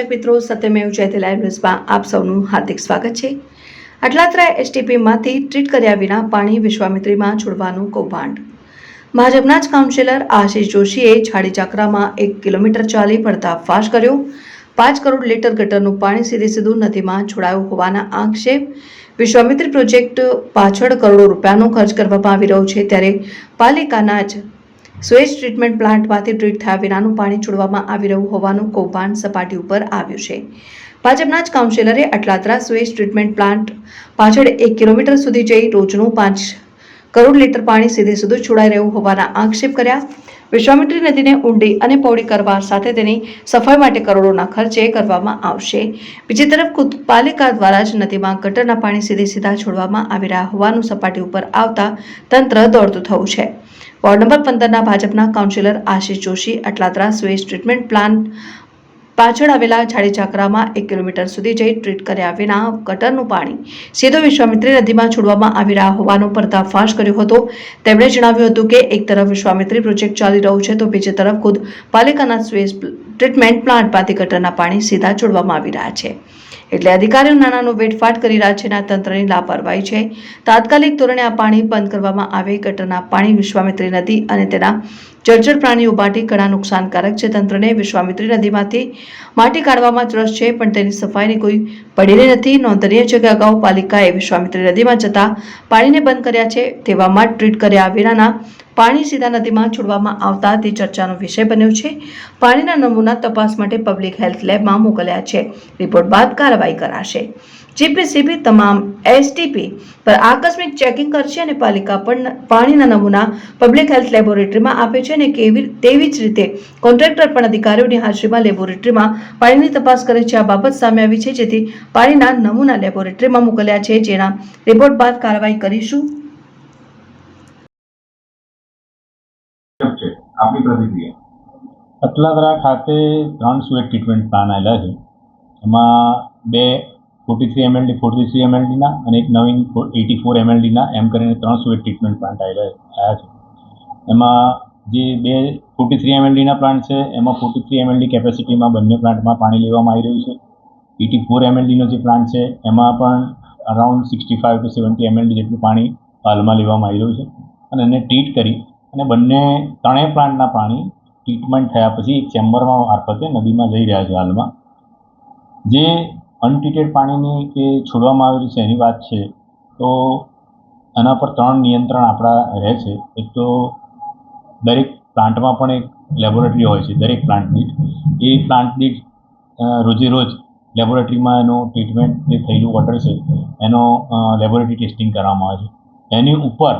દર્શક મિત્રો સત્યમેવ જયતે લાઈવ ન્યૂઝમાં આપ સૌનું હાર્દિક સ્વાગત છે. અટલાત્રા એસટીપીમાંથી ટ્રીટ કર્યા વિના પાણી વિશ્વામિત્રીમાં છોડવાનું કૌભાંડ. ભાજપના જ કાઉન્સિલર આશીષ જોશીએ છાડી ચાકરામાં એક કિલોમીટર ચાલી પડતા ફાશ કર્યો. પાંચ કરોડ લીટર ગટરનું પાણી સીધે સીધું નદીમાં છોડાયું હોવાના આક્ષેપ. વિશ્વામિત્રી પ્રોજેક્ટ પાછળ કરોડો રૂપિયાનો ખર્ચ કરવામાં આવી રહ્યો છે, ત્યારે પાલિકાના જ સ્વેજ ટ્રીટમેન્ટ પ્લાન્ટમાંથી ટ્રીટ થયા વિનાનું પાણી છોડવામાં આવી રહ્યું હોવાનું કૌભાંડ સપાટી ઉપર આવ્યું છે. ભાજપના જ કાઉન્સિલરે અટલાત્રા સ્વેજ ટ્રીટમેન્ટ પ્લાન્ટ પાછળ એક કિલોમીટર સુધી જઈ રોજનું પાંચ કરોડ લીટર પાણી સીધે સીધું છોડાઈ રહ્યું હોવાના આક્ષેપ કર્યા. વિશ્વામિત્રી નદીને ઊંડી અને પહોળી કરવા સાથે તેની સફાઈ માટે કરોડોના ખર્ચે કરવામાં આવશે. બીજી તરફ પાલિકા દ્વારા જ નદીમાં ગટરના પાણી સીધે સીધા છોડવામાં આવી રહ્યા હોવાનું સપાટી ઉપર આવતા તંત્ર દોડતું થયું છે. વોર્ડ નંબર પંદરના ભાજપના councillor Ashish Joshi Atladara sewage treatment plan પાછળ આવેલા છાડી ચાકરામાં એક કિલોમીટર સુધી જઈ ટ્રીટ કર્યા વિના ગટરનું પાણી સીધો વિશ્વામિત્રી નદીમાં છોડવામાં આવી રહ્યા હોવાનો પર્દાફાશ કર્યો હતો. તેમણે જણાવ્યું હતું કે એક તરફ વિશ્વામિત્રી પ્રોજેક્ટ ચાલી રહ્યો છે તો બીજી તરફ ખુદ પાલિકાના સ્વેસ ટ્રીટમેન્ટ પ્લાન્ટમાંથી ગટરના પાણી સીધા છોડવામાં આવી રહ્યા છે. એટલે અધિકારીઓ નાણાંનો વેઠફાટ કરી અને તંત્રની લાપરવાહી છે. તાત્કાલિક ધોરણે આ પાણી બંધ કરવામાં આવે. ગટરના પાણી વિશ્વામિત્રી નદી અને તેના જળચર પ્રાણીઓ માટે ઘણા નુકસાનકારક છે. તંત્રને વિશ્વામિત્રી નદીમાંથી માટી કાઢવામાં રસ છે, પણ તેની સફાઈની કોઈ પડેલી નથી. નોંધનીય છે કે અગાઉ પાલિકાએ વિશ્વામિત્રી નદીમાં જતા પાણીને બંધ કર્યા છે. તેવામાં ટ્રીટ કર્યા વિનાના પાણી સીધા નદીમાં છોડવામાં આવતા તે ચર્ચાનો વિષય બન્યો છે. પાણીના નમૂના તપાસ માટે પબ્લિક હેલ્થ લેબમાં મોકલ્યા છે. રિપોર્ટ બાદ કાર્યવાહી કરાશે. જીપીસીબી તમામ એસટીપી પર આકસ્મિક ચેકિંગ કરશે અને પાલિકા પણ પાણીના નમૂના પબ્લિક હેલ્થ લેબોરેટરીમાં આપે છે અને કેવી તેવી જ રીતે કોન્ટ્રાક્ટર પણ અધિકારીઓની હાજરીમાં લેબોરેટરીમાં પાણીની તપાસ કરે છે. આ બાબત સામે આવી છે, જેથી પાણીના નમૂના લેબોરેટરીમાં મોકલ્યા છે. જેના રિપોર્ટ બાદ કાર્યવાહી કરીશું છે આપની પ્રતિક્રિયા? અટલાદરા ખાતે ત્રણ સુએટ ટ્રીટમેન્ટ પ્લાન આવેલા છે. એમાં બે forty three MLD forty three એમએલડીના અને એક નવીન એટી ફોર એમએલડીના એમ કરીને ત્રણ સુએટ ટ્રીટમેન્ટ પ્લાન્ટ આવેલા આવ્યા છે એમાં જે બે ફોર્ટી થ્રી એમએલડીના પ્લાન્ટ છે, એમાં ફોર્ટી થ્રી એમએલડી કેપેસિટીમાં બંને પ્લાન્ટમાં પાણી લેવામાં આવી રહ્યું છે. એટી ફોર એમએલડીનો જે પ્લાન્ટ છે, એમાં પણ around sixty five to seventy MLD જેટલું પાણી હાલમાં લેવામાં આવી રહ્યું છે. અને એને ટ્રીટ કરી અને બંને ત્રણેય પ્લાન્ટના પાણી ટ્રીટમેન્ટ થયા પછી એક ચેમ્બરમાં મારફતે નદીમાં જઈ રહ્યા છે હાલમાં. જે અનટ્રીટેડ પાણીની કે છોડવામાં આવેલી છે એની વાત છે, તો એના પર ત્રણ નિયંત્રણ આપણા રહે છે. એક તો દરેક પ્લાન્ટમાં પણ એક લેબોરેટરી હોય છે, દરેક પ્લાન્ટ દીઠ એ પ્લાન્ટ દીઠ રોજે રોજ લેબોરેટરીમાં એનું ટ્રીટમેન્ટ જે થયેલું વોટર છે, એનો લેબોરેટરી ટેસ્ટિંગ કરવામાં આવે છે. એની ઉપર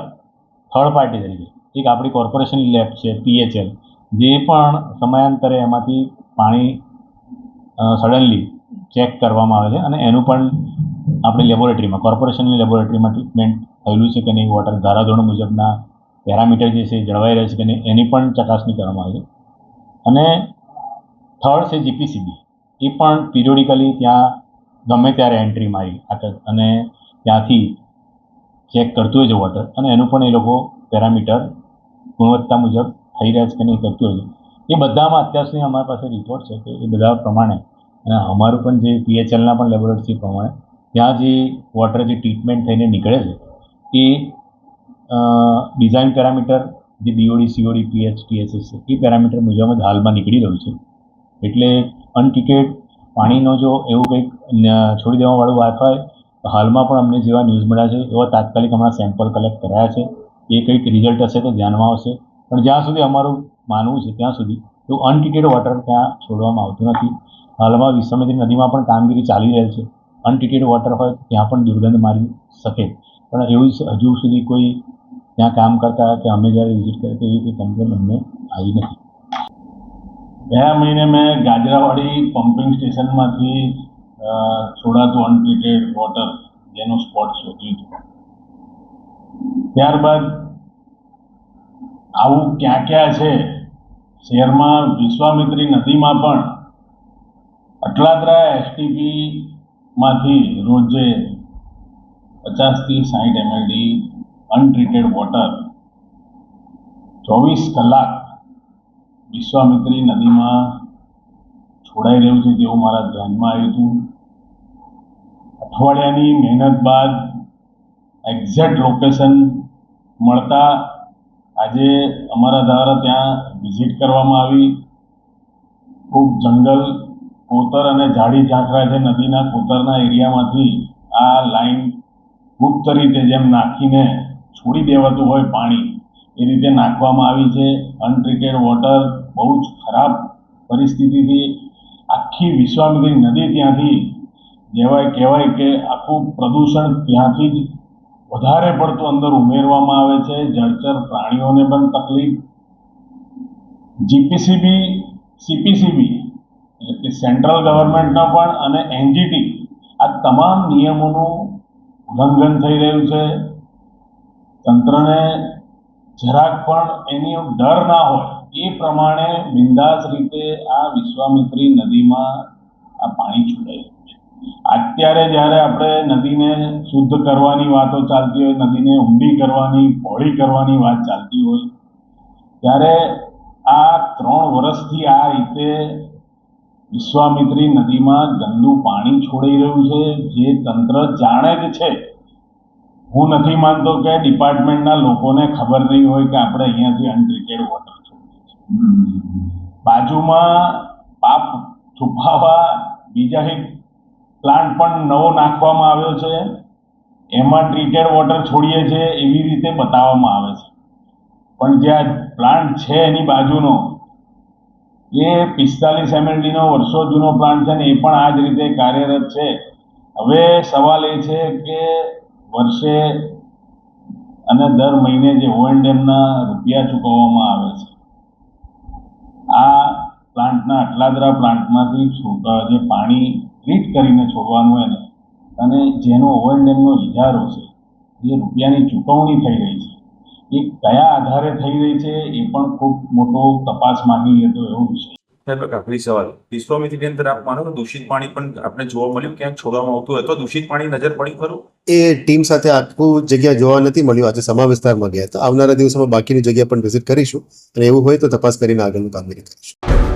થર્ડ પાર્ટી તરીકે એક આપણી કોર્પોરેશન લેબ છે પીએચએલ જે પણ સમયાંતરે એમાંથી પાણી સડનલી ચેક કરવામાં આવે છે અને એનું પણ આપણી લેબોરેટરીમાં કોર્પોરેશનની લેબોરેટરીમાં ટ્રીટમેન્ટ થયેલું છે કે નહીં વોટર ધારાધોરણ મુજબના પેરામીટર જે છે જળવાઈ રહે છે કે નહીં, એની પણ ચકાસણી કરવામાં આવે છે. અને થર્ડ છે જીપીસીબી એ પણ પિરિયોડિકલી ત્યાં ગમે ત્યારે એન્ટ્રી મારી અને ત્યાંથી ચેક કરતું હોય છે વોટર અને એનું પણ એ લોકો પેરામીટર ગુણવત્તા મુજબ થઈ રહ્યા છે કે નહીં કરતું હોય. છે એ બધામાં અત્યાર સુધી અમારી પાસે રિપોર્ટ છે કે એ બધા પ્રમાણે અને અમારું પણ જે પીએચએલના પણ લેબોરેટરી પ્રમાણે ત્યાં જે વોટર જે ટ્રીટમેન્ટ થઈને નીકળે છે, એ ડિઝાઇન પેરામીટર જે બીઓડી સીઓડી પીએચ ટીએસએસ છે, એ પેરામીટર મુજબ જ હાલમાં નીકળી રહ્યું છે. એટલે અનટિકેટ પાણીનો જો એવું કંઈક છોડી દેવાવાળું વાત હોય, તો હાલમાં પણ અમને જેવા ન્યૂઝ મળ્યા છે, એવા તાત્કાલિક હમણાં સેમ્પલ કલેક્ટ કરાયા છે. એ કંઈક રિઝલ્ટ હશે તો ધ્યાનમાં આવશે. પણ જ્યાં સુધી અમારું માનવું છે ત્યાં સુધી તો અનટ્રીટેડ વોટર ત્યાં છોડવામાં આવતું નથી. હાલમાં વિશ્વામિત્રી નદીમાં પણ કામગીરી ચાલી રહેલ છે. અનટ્રીટેડ વોટર હોય ત્યાં પણ દુર્ગંધ મારી શકે. પણ એવું હજુ સુધી કોઈ ત્યાં કામ કરતા કે અમે જ્યારે વિઝિટ કરીએ તો એવી કોઈ કમ્પ્લેન અમને આવી નથી. ગયા મહિને મેં ગાજરાવાડી પમ્પિંગ સ્ટેશનમાંથી છોડાતું અનટ્રીટેડ વોટર જેનું સ્પોટ શોધ્યું હતું. ત્યારબાદ આવું ક્યાં ક્યાં છે? શહેરમાં વિશ્વામિત્રી નદીમાં પણ અટલાદરા એસટીપીમાંથી રોજે પચાસથી સાઠ એમએલડી અનટ્રીટેડ વોટર ચોવીસ કલાક વિશ્વામિત્રી નદીમાં છોડાઈ રહ્યું છે તેવું મારા ધ્યાનમાં આવ્યું હતું. અઠવાડિયાની મહેનત બાદ એક્ઝેક્ટ લોકેશન મળતા આજે અમારા દ્વારા ત્યાં વિઝિટ કરવામાં આવી. ખૂબ જંગલ, કોતર અને ઝાડી ઝાંખરા છે નદીના કોતરના એરિયામાંથી આ લાઈન ગુપ્ત રીતે જેમ નાખીને છોડી દેવાતું હોય પાણી, એ રીતે નાખવામાં આવી છે. અનટ્રીટેડ વોટર બહુ જ ખરાબ પરિસ્થિતિથી આખી વિશ્વામિત્રી નદી ત્યાંથી જેવાય કહેવાય કે આખું પ્રદૂષણ ત્યાંથી જ વધારે પડતું અંદર ઉમેરવામાં આવે છે, જળચર પ્રાણીઓને પણ તકલીફ. જીપીસીબી સીપીસીબી એટલે કે સેન્ટ્રલ ગવર્મેન્ટના પણ અને એનજીટી આ તમામ નિયમોનું ઉલ્લંઘન થઈ રહ્યું છે. તંત્રને જરાક પણ એની ડર ના હોય, એ પ્રમાણે બિંદાસ રીતે આ વિશ્વામિત્રી નદીમાં આ પાણી છોડાઈ છે અત્યારે જ્યારે આપણે નદીને શુદ્ધ કરવાની વાતો ચાલતી હોય નદીને ઊંડી કરવાની પહોળી કરવાની વાત ચાલતી હોય ત્યારે આ ત્રણ વર્ષથી આ રીતે વિશ્વામિત્રી નદીમાં ગંદુ પાણી છોડાઈ રહ્યું છે જે તંત્ર જાણે જ છે. હું નથી માનતો કે ડિપાર્ટમેન્ટના લોકોને ખબર નહીં હોય કે આપણે અહીંયાથી અનટ્રીટેડ વોટર છોડીએ છીએ. બાજુમાં પાપ છુપાવવા બીજા એક પ્લાન્ટ પણ નવો નાખવામાં આવ્યો છે. એમાં ટ્રીટેડ વોટર છોડીએ છીએ એવી રીતે બતાવવામાં આવે છે. પણ જે આ પ્લાન્ટ છે એની બાજુનો, એ પિસ્તાલીસ એમએલડીનો વર્ષો જૂનો પ્લાન્ટ છે ને એ પણ આ જ રીતે કાર્યરત છે. હવે સવાલ એ છે કે વર્ષે અને દર મહિને જે ઓ એન્ડ એમના રૂપિયા ચૂકવવામાં આવે છે, આ પ્લાન્ટના અટલાદરા પ્લાન્ટમાંથી જે પાણી ટ્રીટ કરીને છોડવાનું એને. અને જેનો ઓ એન્ડ ઇજારો છે જે રૂપિયાની ચૂકવણી થઈ રહી છે એ કયા આધારે થઈ રહી છે એ પણ ખૂબ મોટો તપાસ માંગી લેતો એવો વિષય. આખરી સવાલ. વિશ્વામિત્રીની અંદર આપ માનો દૂષિત પાણી પણ આપણે જોવા મળ્યું ક્યાંક છોડવામાં આવતું હોય દૂષિત પાણી નજર પડી ખરું? એ ટીમ સાથે આખું જગ્યા જોવા નથી મળ્યું. આજે સમા વિસ્તારમાં ગયા તો આવનારા દિવસોમાં બાકીની જગ્યા પણ વિઝિટ કરીશું. અને એવું હોય તો તપાસ કરીને આગળનું કામગીરી કરીશું.